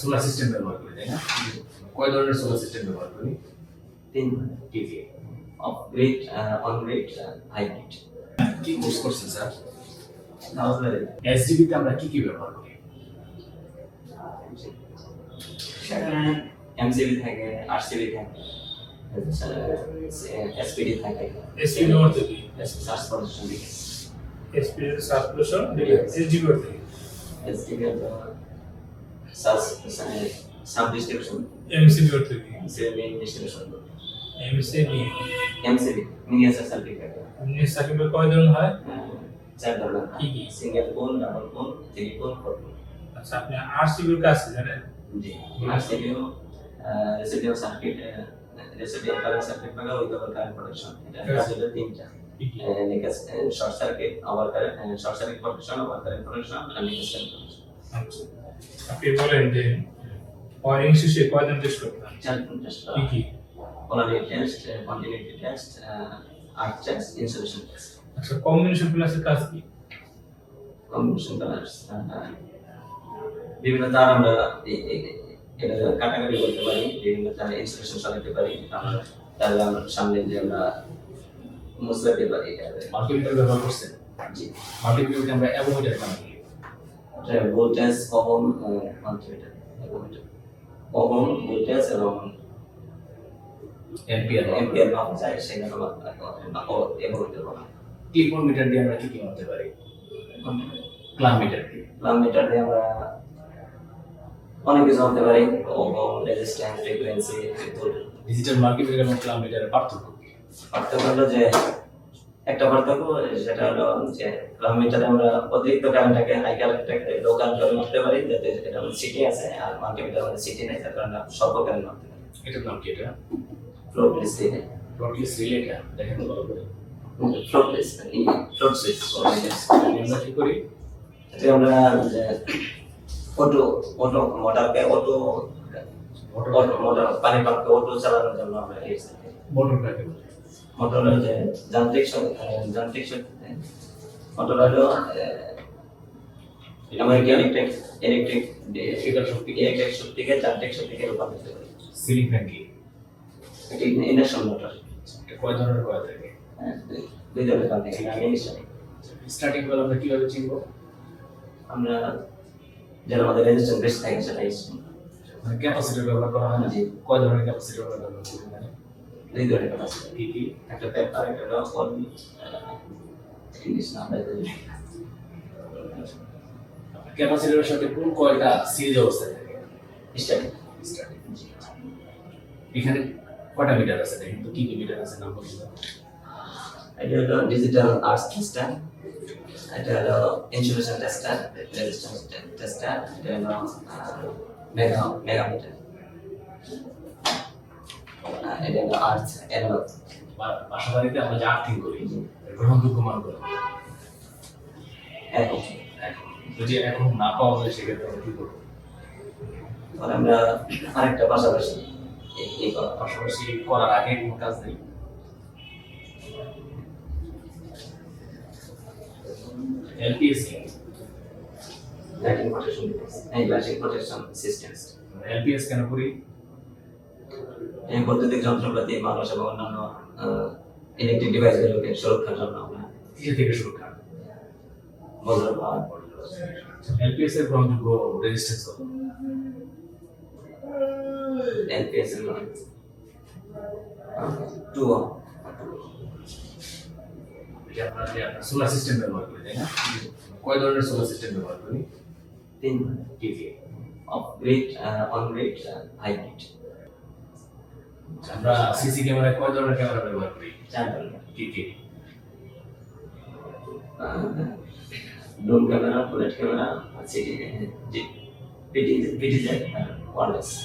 Solar system ব্যবহার করি তাই না? কয় ধরনের সোলার সিস্টেম ব্যবহার করি? তিন কি কি off grid on grid hybrid কি কোর্স করছেন স্যার? তাহলে এসডিবি তে আমরা কি কি ব্যবহার করি? সেখানে এমসিবি থাকে আরসিবি থাকে এসপিডি থাকে। এসপি নেওয়ার থেকে সার্চ প্রসেসন দিকে এসপি সাসপেনশন এসডিবি থেকে SDB search sub distribution MCB থেকে MCB main distribution MCB MCB miniature certificate কয় ধরনের হয়? চার ধরনের কি কি? সিঙ্গেল কোন ডাবল কোন থ্রি কোন আচ্ছা আপনি আরসিবির কাজ জানেন? জি আরসিবিও residual circuit residual current circuit পাকা উইদাউট কারেন্ট এটা কাজ তিনটা। নিকাস short circuit current short circuit protection over current protection আর নিকাস কারেন্ট প্রোটেকশন আচ্ছা। আপনি বলেন যে ওয়ারিং শেষে কয়দিন টেস্ট করতে হয়? চার টেস্ট কি কি? Polarity test continuity test earth test insulation test আচ্ছা কম্বিনেশন প্লাসের কাজ কি? কম্বিনেশন কালার্স বিভিন্ন তার আমরা এটা কাটাকাটি করতে পারি বিভিন্ন তার ইনসুলেশন চালাতে পারি। আমরা তাহলে আমরা সামনে যে আমরা মুসলাতে পারি মাল্টিমিটার ব্যবহার করছেন? জি। মাল্টিমিটারকে আমরা অ্যাভোমিটার বলি ভোল্টেজ ওহম মাল্টিমিটার ভোল্টেজ এবং এম্পিয়ার এম্পিয়ার মাপা যায় সেখানে অ্যাভোমিটার বলা ক্লিপন মিটার দিয়ে আমরা কি কি মাপতে পারি? ক্লাম মিটার দিয়ে। প্লাম মিটার দিয়ে আমরা অনেক কিছু মাপতে পারি। Ohm resistance frequency digital multimeter এবং ক্লাম মিটারের পার্থক্য পার্থক্য হলো যে একটা পার্থক্য সেটা হলো যে মিটারে আমরা অতিরিক্ত কারেন্টটাকে হাই কারেন্টটাকে লো কারেন্ট মাপতে পারি যাতে এটা আমাদের সিটি আছে আর মাল্টিমিটার আমাদের সিটি নেই তার কারণে স্বল্প কারেন্ট মাপতে পারি। এটার নাম কি এটা? ফ্লোট লিস্ট দিয়ে ব্রডলিস রিলেটা দেখেন ভালো করে। ফ্লোট লিস্ট ফ্লোট সুইচ আমরা কি করি? এতে আমরা অটো অটো মোটরকে অটো অটো মোটর পানি পাম্পকে অটো চালানোর জন্য আমরা মোটরটাকে মোটর হলো যান্ত্রিক শক্তি যান্ত্রিক শক্তি মোটর হলো আহ, আমরা ইলেকট্রিক ইলেকট্রিক শক্তিকে যান্ত্রিক শক্তিকে রূপান্তরিত করি। সিলিং ফ্যান কি এটি ইন্ডাকশন মোটর। কয় ধরনের কয় থাকে? দুই ধরনের কাজ থাকে। আমি স্টার্টিং কল আমরা কীভাবে চিনবো? আমরা যেন আমাদের রেজিস্ট্যান্স বেশি থাকে সেটা ইউজ মানে ক্যাপাসিটর ব্যবহার করা হয় না। কয় ধরনের ক্যাপাসিটর ব্যবহার করা হয়? দুই একটা পেপার একটা ইংলিশ সাথে কোন কয়টা সিরিজ অবস্থায় থাকে? এখানে কয়টা মিটার আছে? দেখেন তো কি কি মিটার আছে, নাম বলুন। এটা হলো ডিজিটাল আর্টস টেস্টার এটা হলো ইনসুলেশন টেস্টার রেজিস্ট্যান্স টেস্টার এটা হলো মেগা মেগামিটার এটা হলো আর্টস অ্যানালগ বাসা বাড়িতে আমরা যে আর্থিং করি গ্রহণযোগ্য মান করি। এখন যদি এখন না পাওয়া যায় সেক্ষেত্রে আমরা কি করব? তাহলে আমরা আরেকটা পাশাপাশি এই- এই পাশাপাশি করার আগে কোনো কাজ নেই? এলপিএস কি? লাইটিং প্রোটেকশন এই লাইটিং প্রোটেকশন সিস্টেমস এলপিএস কেন করি? এই বৈদ্যুতিক যন্ত্রপাতি মানুষ এবং অন্যান্য ইলেকট্রিক ডিভাইসগুলোকে সুরক্ষার জন্য আমরা থেকে সুরক্ষা। এলপিএস এর গ্রহণযোগ্য রেজিস্ট্যান্স কত? এলপিএস এর টু যে আমরা যে সোলার সিস্টেম ব্যবহার করি তাই না? কয় ধরনের সোলার সিস্টেম ব্যবহার করি? তিন কি কি? Off grid on grid hybrid আমরা সিসি ক্যামেরা কয় ধরনের ক্যামেরা ব্যবহার করি চার ধরনের কি কি ডোম ক্যামেরা বুলেট ক্যামেরা যে পিটি পিটি যায় ওয়ারলেস